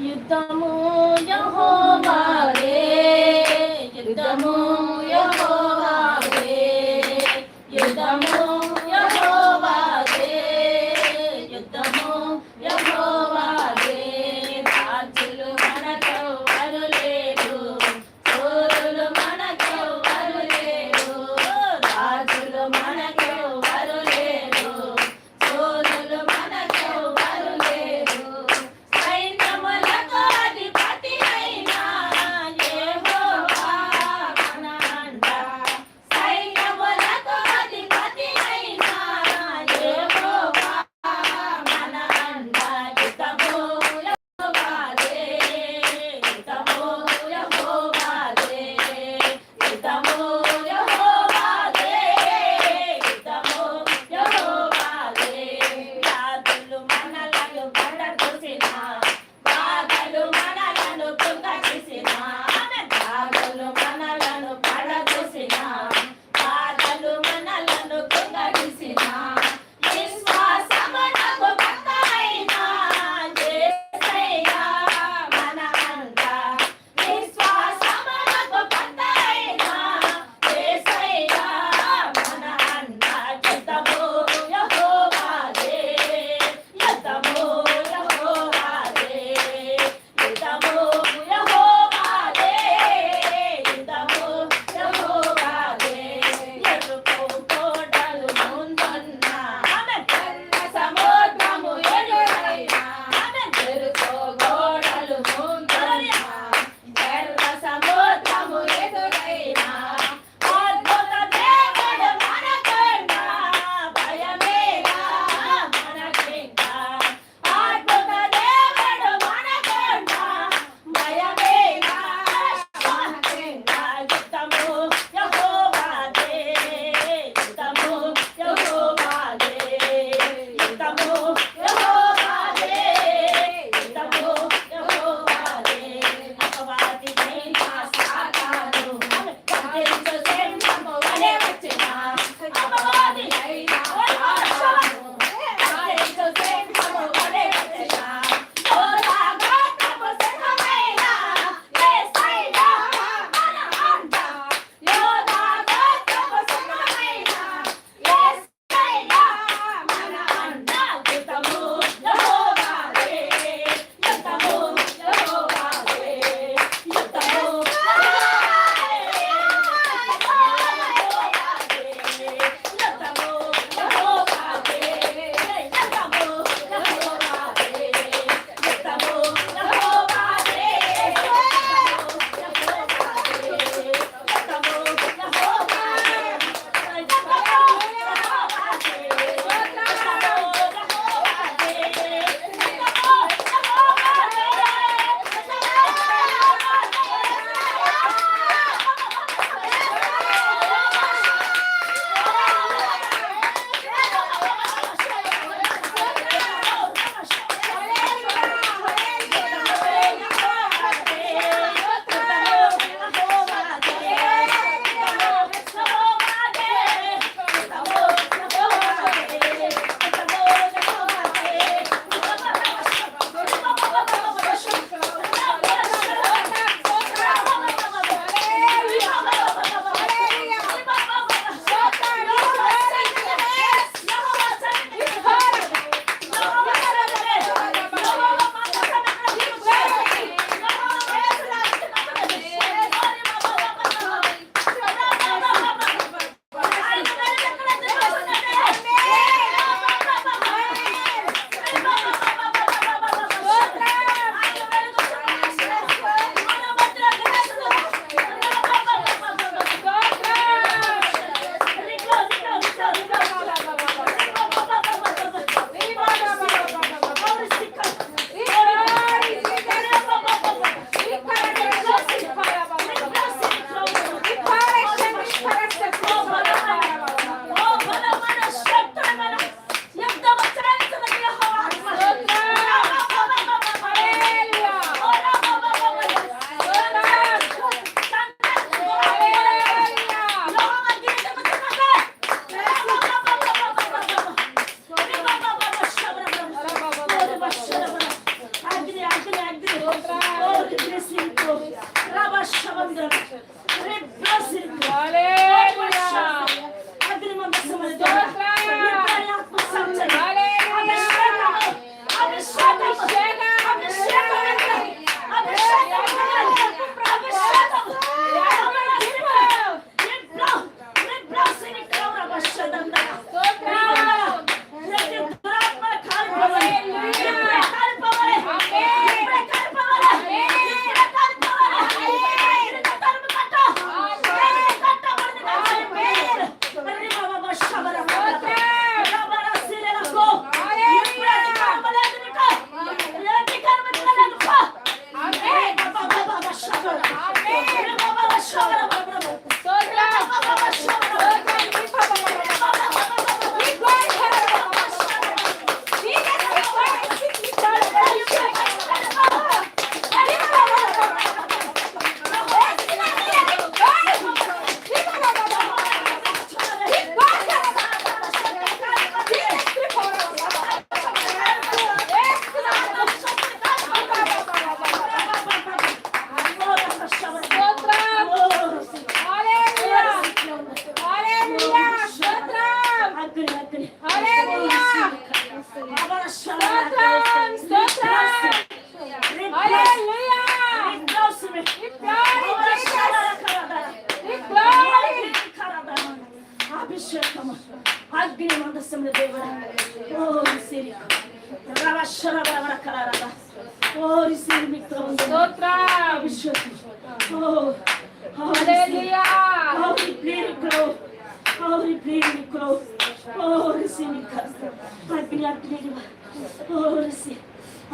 యుద్ధము యెహోవాదే యుద్ధము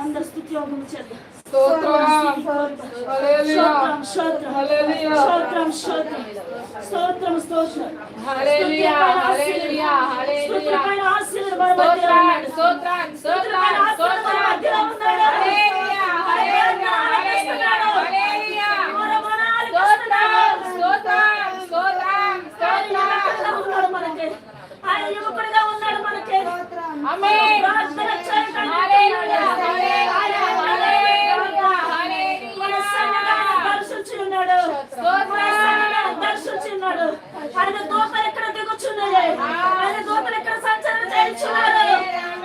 అందరు స్థుతి యోగం చేద్దాం స్తోత్రం హల్లెలూయా స్తోత్రం స్తోత్రం హల్లెలూయా స్తోత్రం స్తోత్రం స్తోత్రం స్తోత్రం హల్లెలూయా హల్లెలూయా హల్లెలూయా స్తోత్రమైన ఆశీర్వాదం స్తోత్రం స్తోత్రం స్తోత్రం స్తోత్రం యువకుడిగా ఉన్నాడు మనకి ప్రార్థన మన సన్నిధానం దర్శించి ఉన్నాడు మన సన్నిధానం దర్శించి ఉన్నాడు ఆయన దూతలు ఎక్కడ దిగుచున్నాయి? ఆయన దూతలు ఎక్కడ సంచారం చేయించున్నాడు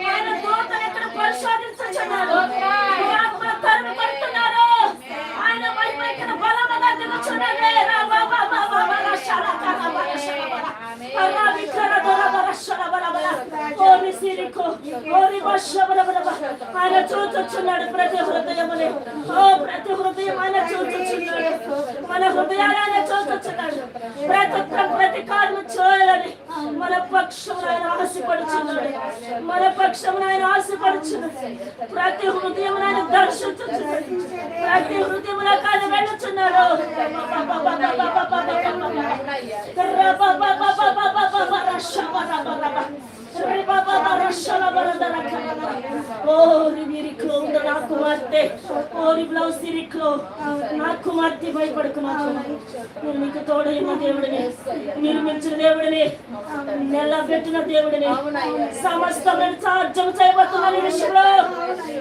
ఆయన దూతలు ఎక్కడ పరిశోధించుచున్నాడు ఆయన చూచుచున్నాడు ప్రతి హృదయముని ఓ ప్రతి హృదయం ఆయన చూచుచున్నాడు మన హృదయాలు ఆయన చూచుచున్నాడు ప్రతి ఒక్క ప్రతి కార్యము చేయాలని మన పక్షమును ఆయన ఆశపడుచున్నాడు మన పక్షమును ఆయన ఆశపడుచున్నాడు ప్రతి హృదయం ఆయన దర్శించుచున్నాడు ప్రతి హృదయమున ఆయన వెళ్ళుచున్నాడు కుమార్తె ఓరి బ్లౌజ్ సిరిక్లో నా కుమార్తె భయపడుకు నాకు నేను మీకు తోడైన దేవుడిని మీరు మించిన దేవుడిని నెల పెట్టిన దేవుడిని సమస్తమైన సాధ్యం చేయబోతున్న ఈ విషయంలో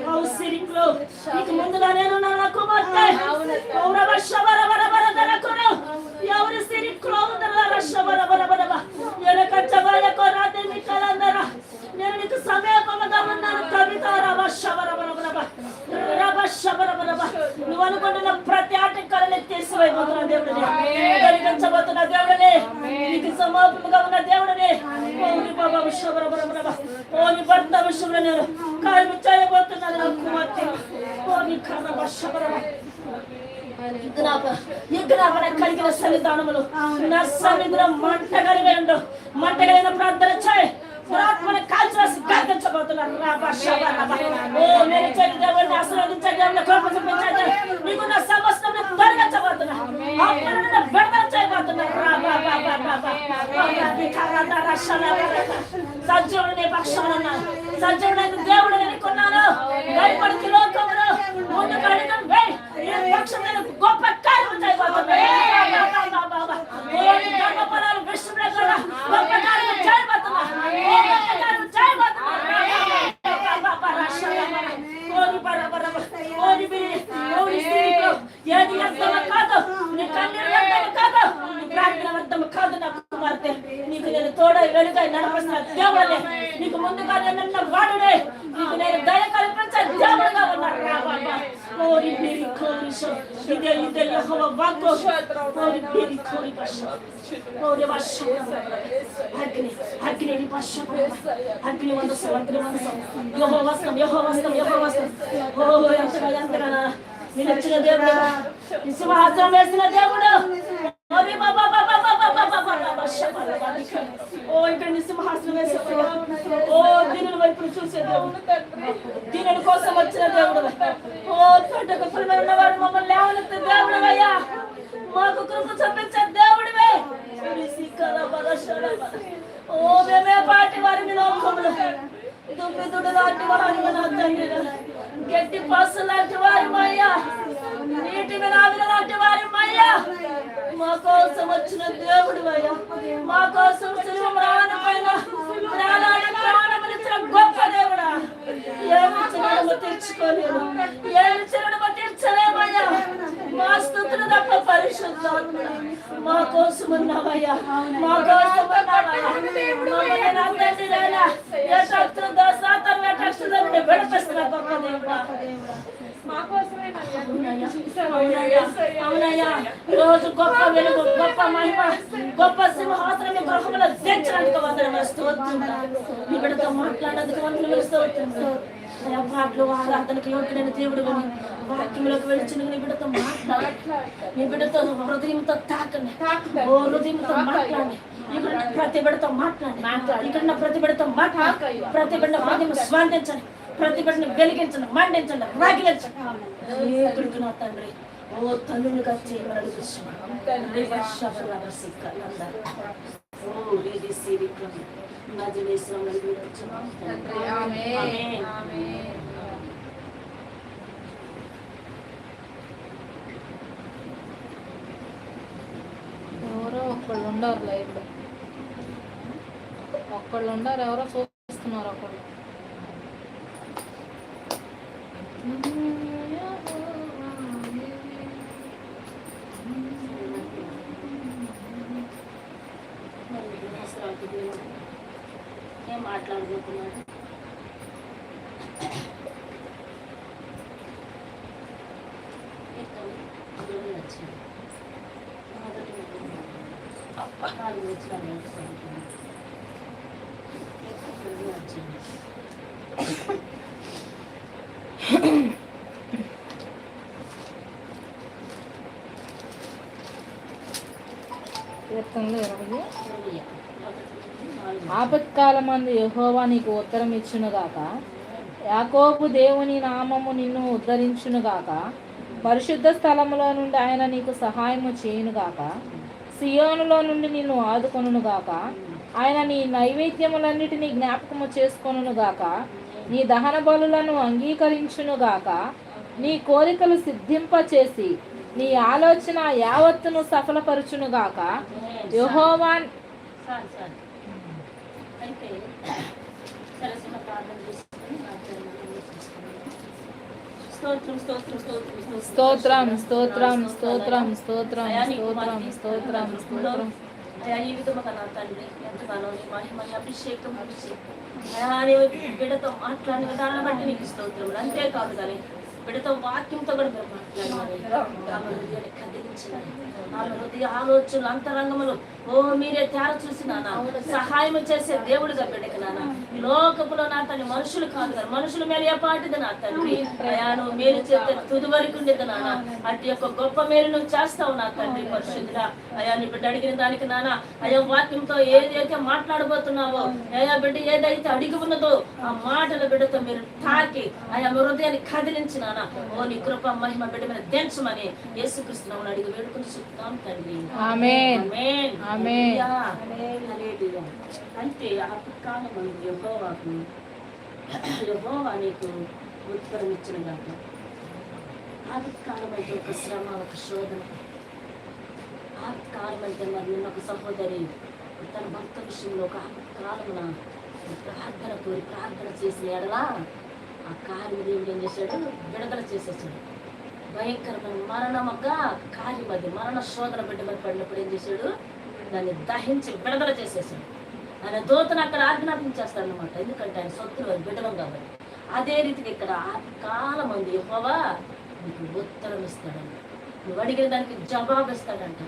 ఓ సిరిక్లో మీకు ముందుగా నేను నా కుమార్తె నువ్వు అనుకుంటున్న ప్రతి ఆటంకాలను తీసివేయబోతున్న దేవుడిని. కలిగించబోతున్న దేవుడిని. నీకు సమాపముగా ఉన్న దేవుడిని. ఓని బాబా బర ఓని భర్త విషయంలో నేను కార్యం చేయబోతున్నాను నా కుమార్తె. ఓని కర్ర విగ్రహణ కలిగిన సన్నిధానములు. నా సన్నిధిలో మంట కలిగండు మంట కలిగిన ప్రార్థన చేయి. ఆత్మని కాల్చివేసి గర్దించబోతున్నారు ఓ నేను దేవుడిని ఆశీర్వదించే దేవుడిని కృప చూపించే దేవుడిని, నీకు సమస్తం విడుదల సజ్జుడు దేవుడు ఎన్నుకున్నాను భయపడికి లోకమును ముందు కడిగం పక్షమైన గొప్ప కార్యం చేయబోతున్నా బాబా గర్భఫలాలు కూడా గొప్ప కార్యం చేయబోతున్నా ఓ గొప్ప కార్యం చేయబోతున్నా బాబా బాబా రక్షణ ఓని బర బర బర. ఓని బిరి ఓని స్త్రీకు ఏది వ్యర్థము కాదు నీ కన్నీరు వ్యర్థము కాదు నీ ప్రార్థన వ్యర్థము కాదు నా కుమార్తె నీకు నేను తోడ వెలుగై నడపసిన దేవుడే నీకు ముందుగా నన్న వాడుడే నీకు నేను దయ కల్పించే దేవుడుగా ఉన్నాడు రా బాబా. ఓరి బిరి కోరి ఇదే ఇదే యహోవ వాక్కు. ఓరి బిరి కోరి భాష ఓరి భాష అగ్ని అగ్ని ని భాష అగ్ని వందసం అగ్ని వందసం. యహోవ వస్తం యహోవ వస్తం యహోవ వస్తం ఓ ఎంతగా ఎంతగా. నిలిచిన దేవుడు. నీ సింహాసనం వేసిన దేవుడు. ఓ ఇక్కడ నీ సింహాసనం వేసిన ఓ దీనుల వైపు చూసే దేవుడు దీనుల కోసం వచ్చిన దేవుడు ఓ తోటకు ఫలమైన ఉన్నవాడు మమ్మల్ని లేవనెత్తే దేవుడు అయ్యా మాకు కృప చూపించే దేవుడివే ఓ మేమే పాటి వారి మీ లోకములు దుబ్బిదుడు లాంటి వారి మన తండ్రి గట్టి పాసు లాంటి వారి అయ్యా నీటి వినావిల లాంటి వారి అయ్యా మా కోసం వచ్చిన దేవుడు అయ్యా. మా కోసం శిలువ మ్రాణ పైన ప్రాణాన్ని ప్రాణమునిచ్చిన గొప్ప దేవుడా ఏమి చిరుడము తీర్చుకోలేము ఏమి చిరుడము తీర్చలేమయ్యా. మా స్థుతులు తప్ప పరిశుద్ధ మా కోసం ఉన్నావయ్యా. మా కోసం ఉన్నావయ్యా. ఏ గొప్ప దేవుడా. అవునయ్యా. రోజు గొప్ప వెలుగు గొప్ప మహిమ గొప్ప సింహాసనం గృహంలో దించడానికి వదలమే స్తోత్రం. ఇక్కడతో మాట్లాడదు మాట్లాడినందుకు వందనములు స్తోత్రం పాటలు ఆరాధనకు యోగ్యుడైన దేవుడు వాక్యంలోకి వెళ్ళిన నీ బిడ్డతో మాట్లాడు నీ బిడ్డతో హృదయంతో తాకండి. ఓ హృదయంతో మాట్లాడండి. ఇక్కడ ప్రతి బిడ్డతో మాట్లాడండి. ఇక్కడ ప్రతి బిడ్డతో మాట్లాడు ప్రతి బిడ్డ హృదయం స్వాంతించండి ప్రతి బిడ్డను వెలిగించండి. మండించండి. రాగిలించండి. ఏ కొడుకు నా తండ్రి? ఓ తల్లులుగా చేయమని అడుగుతున్నాను ఓ ఇది సిరికం ఎవరో ఒక్కళ్ళు ఉండరు లైఫ్లో ఒక్కళ్ళు ఉండరు ఎవరో చూస్తున్నారు ఒకళ్ళు Thank you. మాట్లాడబోతున్నాను. నాలుగు వచ్చింది వచ్చింది ఇరవై ఆపత్కాలమందు యహోవా నీకు ఉత్తరం ఇచ్చునుగాక యాకోపు దేవుని నామము నిన్ను ఉద్ధరించునుగాక. పరిశుద్ధ స్థలములో నుండి ఆయన నీకు సహాయము చేయునుగాక. సియోనులో నుండి నిన్ను ఆదుకొనుగాక ఆయన నీ నైవేద్యములన్నిటినీ జ్ఞాపకము చేసుకొనుగాక నీ దహన బలులను అంగీకరించునుగాక. నీ కోరికలు సిద్ధింపచేసి నీ ఆలోచన యావత్తును సఫలపరచునుగాక. యహోవాన్ సార్ సార్ అయితే సరే చిన్న ప్రార్థన చేసుకొని స్తోత్రం స్తోత్రం స్తోత్రం స్తోత్రం. స్తోత్రం స్తోత్రం స్తోత్రం స్తోత్రం స్తోత్రం. అయా విధముగా నా తండ్రి ఎంతగానో నీ మహిమని అభిషేకం అభిషేకం. అయా నీవు బిడ్డతో మాట్లాడిన విధానం బట్టి నీకు స్తోత్రములు అంతేకాదు కానీ బిడ్డతో వాక్యంతో కూడా మీరు మాట్లాడినారు ఆమె ఆమె హృదయ ఆలోచనలు అంతరంగములు. ఓ మీరే తేర చూసి నాన్న సహాయం చేసే దేవుడుగా ఈ లోకపులో నా తండ్రి మనుషులు కాదు కదా. మనుషుల మీద ఏ పాటిది నా తండ్రి నువ్వు మేలు చేస్తే తుది వరకు ఉండేది నాన్న అటు యొక్క గొప్ప మేలు నువ్వు చేస్తావు నా తండ్రి పరిశుద్ధుడా. అయా నీ బిడ్డ అడిగిన దానికి నాన్న అయా వాక్యంతో ఏదైతే మాట్లాడబోతున్నావో అయా బిడ్డ ఏదైతే అడిగి ఉన్నదో ఆ మాటల బిడ్డతో మీరు తాకి అయా మీ హృదయాన్ని కదిలించి నాన్న ఓ నీ కృప మహిమ బిడ్డ మీద దించమని యేసుకృష్ణను అడిగి వేడుకుని అంటే ఆ కాలం యెహోవాకు యెహోవా నీకు ఉత్తరం ఇచ్చిన గాక ఆది కాలం అయితే ఒక శ్రమ ఒక శోధన. ఆది కాలం అయితే మరి నిన్న ఒక సహోదరి తన భర్త విషయంలో ఒక కాలమున ప్రార్థన కోరి ప్రార్థన చేసిన ఎడలా ఆ కార్యం దేవుడు ఏం చేశాడు? విడుదల చేసేసాడు. భయంకరమైన మరణముగా కార్యం అది మరణ శోధన బిడ్డ మీద పడినప్పుడు ఏం చేశాడు? దాన్ని దహించి విడుదల చేసేసాడు ఆయన దూతను అక్కడ ఆజ్ఞాపించేస్తాడు అనమాట ఎందుకంటే ఆయన సొత్తులు వారి బిడ్డలం కాబట్టి. అదే రీతికి ఇక్కడ కాలం ఉంది యెహోవా నీకు ఉత్తరం ఇస్తాడంట నువ్వు అడిగిన దానికి జవాబు ఇస్తాడంట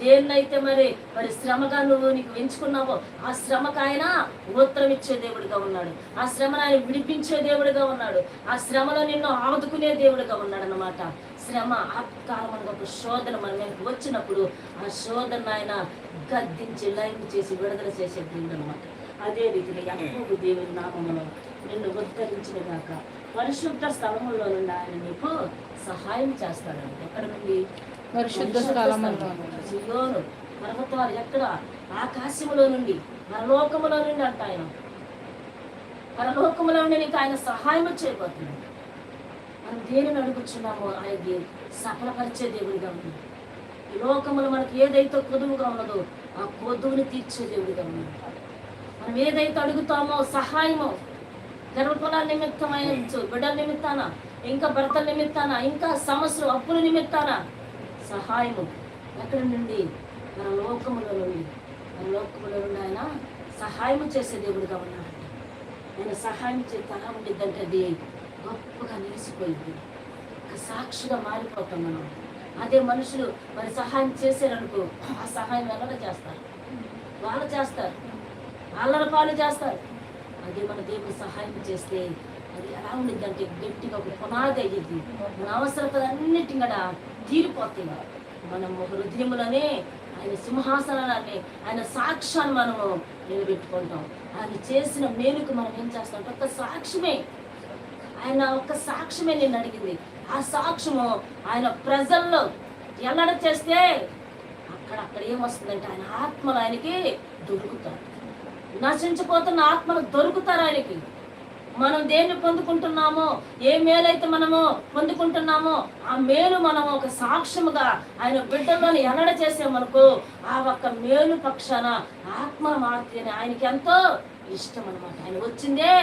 దేన్నైతే మరి? మరి శ్రమగా నువ్వు నీకు ఎంచుకున్నావో? ఆ శ్రమకు ఆయన ఉత్తరం ఇచ్చే దేవుడిగా ఉన్నాడు. ఆ శ్రమను ఆయన విడిపించే దేవుడిగా ఉన్నాడు. ఆ శ్రమలో నిన్ను ఆదుకునే దేవుడిగా ఉన్నాడు అనమాట శ్రమ ఆత్కాలమైన ఒక శోధన మన మీదకి వచ్చినప్పుడు ఆ శోధన ఆయన గద్దించి లైన్ చేసి విడుదల చేసే దేవుడు అనమాట అదే రీతిలో ఎక్కువ దేవుని నామములో నిన్ను ఉద్ధరించిన గాక పరిశుద్ధ స్థలములో నుండి ఆయన నీకు సహాయం చేస్తాడండి ఎక్కడ నుండి? పరిశుద్ధ స్థలములో. సియోను పర్వతాలు ఎక్కడ? ఆకాశములో నుండి పరలోకములో నుండి అంట ఆయన. పరలోకములో నుండి నీకు ఆయన సహాయం చేయబోతుంది మనం దేనిని అడుగుచున్నామో ఆయనకి సఫలపరిచే దేవుడిగా ఉంది ఈ లోకములో మనకి ఏదైతే కొదువుగా ఉన్నదో ఆ కొదువుని తీర్చే దేవుడిగా ఉన్నాడు. మనం ఏదైతే అడుగుతామో సహాయమో గర్భఫలాల నిమిత్తమైన బిడ్డల నిమిత్తాన ఇంకా భర్తల నిమిత్తాన ఇంకా సమస్యలు అప్పుల నిమిత్తాన సహాయము. ఎక్కడి నుండి? మన లోకములో నుండి మన లోకములో నుండి ఆయన సహాయం చేసే దేవుడుగా ఉన్నాడంట. ఆయన సహాయం చే తల ఉండిద్దంటే అది గొప్పగా నిలిచిపోయింది. ఒక సాక్షిగా మారిపోతాం మనం. అదే మనుషులు మరి సహాయం చేశారనుకో ఆ సహాయం ఎలా చేస్తారు? వాళ్ళు చేస్తారు. వాళ్ళ పాలు చేస్తారు. అదే మన దేవుడు సహాయం చేస్తే అది ఎలా ఉండిద్దంటే గట్టిగా ఒక పునాది అయ్యింది మన అవసరతలు అన్నిటి కూడా తీరిపోతాయి. మనం హృదయములనే ఆయన సింహాసనాన్ని ఆయన సాక్ష్యాన్ని మనము నిలబెట్టుకుంటాం. ఆయన చేసిన మేలుకు మనం ఏం చేస్తాం? ఒక సాక్ష్యమే. ఆయన ఒక్క సాక్ష్యమే నేను అడిగింది. ఆ సాక్ష్యము ఆయన ప్రజల్లో ఎల్లడ చేస్తే అక్కడ అక్కడ ఏమొస్తుందంటే ఆయన ఆత్మలు ఆయనకి దొరుకుతారు. నశించిపోతున్న ఆత్మలు దొరుకుతారు ఆయనకి. మనం దేన్ని పొందుకుంటున్నామో ఏ మేలైతే మనము పొందుకుంటున్నామో ఆ మేలు మనం ఒక సాక్ష్యముగా ఆయన బిడ్డల్లోని ఎన్నడ చేసామనుకో ఆ ఒక్క మేలు పక్షాన ఆత్మ అని ఆయనకి ఎంతో ఇష్టం అనమాట ఆయన వచ్చిందే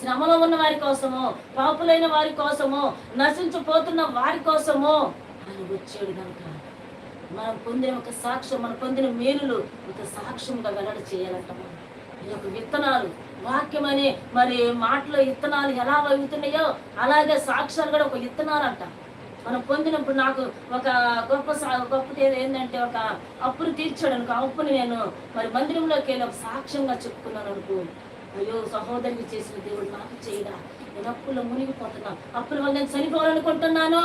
శ్రమలో ఉన్న వారి కోసము పాపులైన వారి కోసము నశించిపోతున్న వారి కోసము ఆయన వచ్చాడు కనుక మనం పొందిన ఒక సాక్ష్యం మనం పొందిన మేలులు ఒక సాక్ష్యంగా వెల్లడి చేయాలంట మనం. విత్తనాలు. వాక్యమని మరి మాటలో విత్తనాలు ఎలా అవుతున్నాయో అలాగే సాక్ష్యాలు కూడా ఒక విత్తనాలు అంట మనం పొందినప్పుడు నాకు ఒక గొప్ప సా- గొప్ప ఏది ఏంటంటే ఒక అప్పును తీర్చాడు అనుకో అప్పుని నేను మరి మందిరంలోకి వెళ్ళి ఒక సాక్ష్యంగా చెప్పుకున్నాను అనుకో. అయ్యో సహోదరికి చేసిన దేవుడు నాకు చేయడా? నేను అప్పుల్లో మునిగిపోతున్నా అప్పుల వల్ల నేను చనిపోవాలనుకుంటున్నాను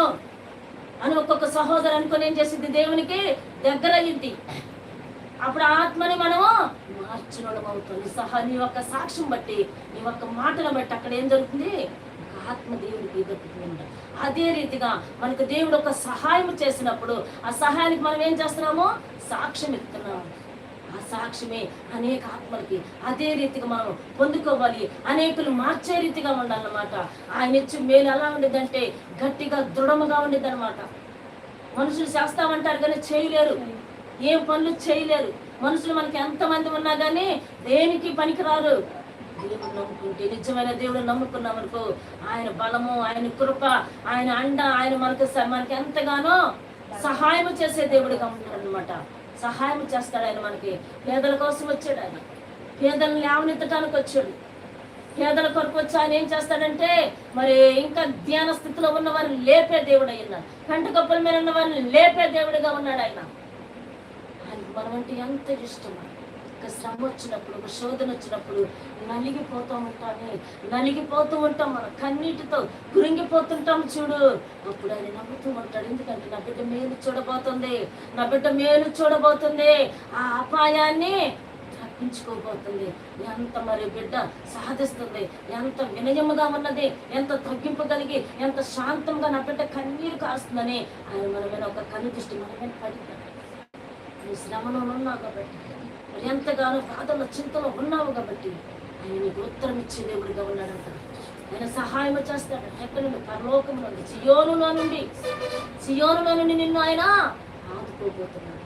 అని ఒక్కొక్క సహోదరు అనుకొని ఏం చేసింది దేవునికి? దగ్గర అయ్యింది అప్పుడు ఆత్మని మనము మార్చడం అవుతుంది. సహా నీ యొక్క సాక్ష్యం బట్టి నీ యొక్క మాటను బట్టి అక్కడ ఏం జరుగుతుంది? ఆత్మ దేవుడికి దొరుకుతుంది అదే రీతిగా మనకు దేవుడు ఒక సహాయం చేసినప్పుడు ఆ సహాయానికి మనం ఏం చేస్తున్నాము? సాక్ష్యం ఇస్తున్నాము. ఆ సాక్ష్యమే అనేక ఆత్మలకి అదే రీతిగా మనం పొందుకోవాలి. అనేకులు మార్చే రీతిగా ఉండాలన్నమాట. ఆయన ఇచ్చి మేలు ఎలా ఉండేదంటే గట్టిగా దృఢముగా ఉండేది మనుషులు చేస్తామంటారు కానీ చేయలేరు. ఏం పనులు చేయలేరు. మనుషులు మనకి ఎంతమంది ఉన్నా కానీ దేనికి పనికిరారు? దేవుడు నమ్ముకుంటే నిజమైన దేవుడు నమ్ముకున్నాం అనుకో ఆయన బలము ఆయన కృప ఆయన అండ ఆయన మనకు మనకి ఎంతగానో సహాయం చేసే దేవుడిగా ఉంటాడు అనమాట సహాయం చేస్తాడు ఆయన మనకి. పేదల కోసం వచ్చాడు ఆయన. పేదలను లేవనెత్తడానికి వచ్చాడు. పేదల కొరకు వచ్చి ఆయన ఏం చేస్తాడంటే మరి ఇంకా ధ్యాన స్థితిలో ఉన్న వారిని లేపే దేవుడు అయినా కంట గొప్పల మీద ఉన్న వారిని లేపే దేవుడిగా ఉన్నాడు ఆయన. మన అంటే ఎంత ఇష్టం ఒక శ్రమ వచ్చినప్పుడు ఒక శోధన వచ్చినప్పుడు నలిగిపోతూ ఉంటామే. నలిగిపోతూ ఉంటాం మనం కన్నీటితో గురింగిపోతుంటాం చూడు. అప్పుడు ఆయన నవ్వుతూ ఉంటాడు. ఎందుకంటే నా బిడ్డ మేలు చూడబోతుంది. నా బిడ్డ మేలు చూడబోతుంది. ఆ అపాయాన్ని తప్పించుకోబోతుంది. ఎంత మరి బిడ్డ సాధిస్తుంది? ఎంత వినయముగా ఉన్నది? ఎంత తగ్గింపు కలిగి ఎంత శాంతంగా నా బిడ్డ కన్నీరు కాస్తుందని ఆయన మన మీద ఒక కన్ను దృష్టి మన మీద పడింది నువ్వు శ్రమలో ఉన్నావు కాబట్టి మరి ఎంతగానో బాధలో చింతలో ఉన్నావు కాబట్టి ఆయన నీకు ఉత్తరం ఇచ్చే దేవుడిగా ఉన్నాడంట. ఆయన సహాయం చేస్తాడు. ఎక్కడ నుండి పరలోకంలో నుండి సియోనులో నుండి సియోనులో నుండి నిన్ను ఆయన ఆదుకోబోతున్నాడు.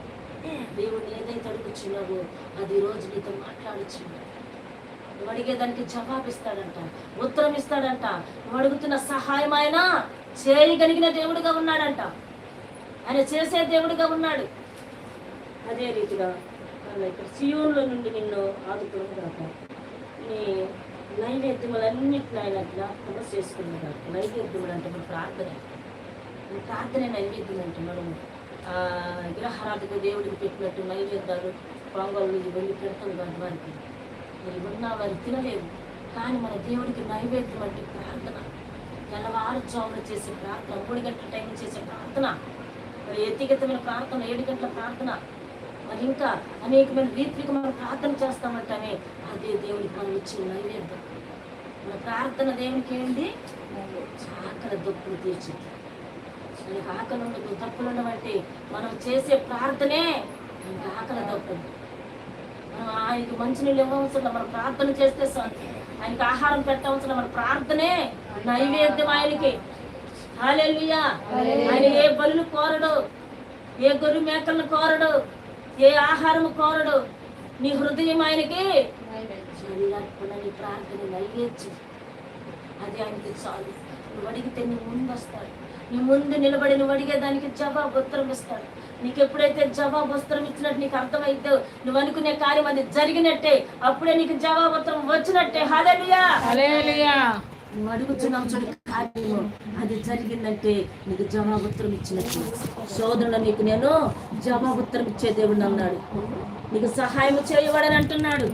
దేవుడు ఏదైతే అడుగుచున్నావో అది రోజు నీతో మాట్లాడుచున్నాడు. నువ్వు అడిగేదానికి జవాబు ఇస్తాడంట ఉత్తరం ఇస్తాడంట. నువ్వు అడుగుతున్న సహాయం ఆయన చేయగలిగిన దేవుడిగా ఉన్నాడంట. ఆయన చేసే దేవుడిగా ఉన్నాడు. అదే రీతిగా ఇక్కడ సియోన్లో నుండి నిన్ను ఆదుకుని కాక నీ నైవేద్యములన్నిటిని ఆయన జ్ఞాపకం చేసుకున్న కాక నైవేద్యములు అంటే మన ప్రార్థన. ప్రార్థన నైవేద్యం అంటే మనం గ్రహారాధకు దేవుడికి పెట్టినట్టు నైవేద్యాలు పొంగళ్ళు ఇవన్నీ పెడతాం కాదు వారికి. మరి ఉన్న వారు తినలేవు కానీ మన దేవుడికి నైవేద్యం అంటే ప్రార్థన. తెల్లవారుజామున చేసే ప్రార్థన మూడు గంటల టైం చేసే ప్రార్థన. మరి వ్యక్తిగతమైన ప్రార్థన ఏడు గంటల ప్రార్థన. మరి ఇంకా అనేకమైన రీతికి మనం ప్రార్థన చేస్తామంటామే అదే దేవుడికి మనం ఇచ్చిన నైవేద్యం. మన ప్రార్థన దేవునికి ఏంటి? ఆకలి దొప్పులు తీర్చింది మనకి ఆకలి ఉండదు దప్పులు ఉండవంటే మనం చేసే ప్రార్థనే మనకి ఆకలి దప్పులు మనం ఆయనకి మంచినీళ్ళు ఇవ్వవలసిన మనం ప్రార్థన చేస్తే. ఆయనకి ఆహారం పెట్టవలసిన మన ప్రార్థనే నైవేద్యం ఆయనకి. ఆయన ఏ బలులు కోరడు ఏ గొర్రె మేకలను కోరడు ఏ ఆహారం కోరడు? నీ హృదయం ఆయనకి నీ ప్రార్థన నైవేద్యం. అది ఆయనకి చాలు. నువ్వు అడిగితే నీ ముందు వస్తాడు. నీ ముందు నిలబడి నువ్వు అడిగేదానికి జవాబు ఉత్తరం ఇస్తాడు. నీకు ఎప్పుడైతే జవాబు ఉత్తరం ఇచ్చినట్టు నీకు అర్థమైతే నువ్వు అనుకునే కార్యం అది జరిగినట్టే. అప్పుడే నీకు జవాబు ఉత్తరం వచ్చినట్టే. హాలెలుయా నువ్వు అడుగుతున్నావు చూడు. కార్యము అది జరిగిందంటే నీకు జవాబుత్రం ఇచ్చినట్టు. శోధనలో నీకు నేను జవాబుత్రం ఇచ్చే దేవుడిని అన్నాడు నీకు సహాయం చేయవాడని అంటున్నాడు.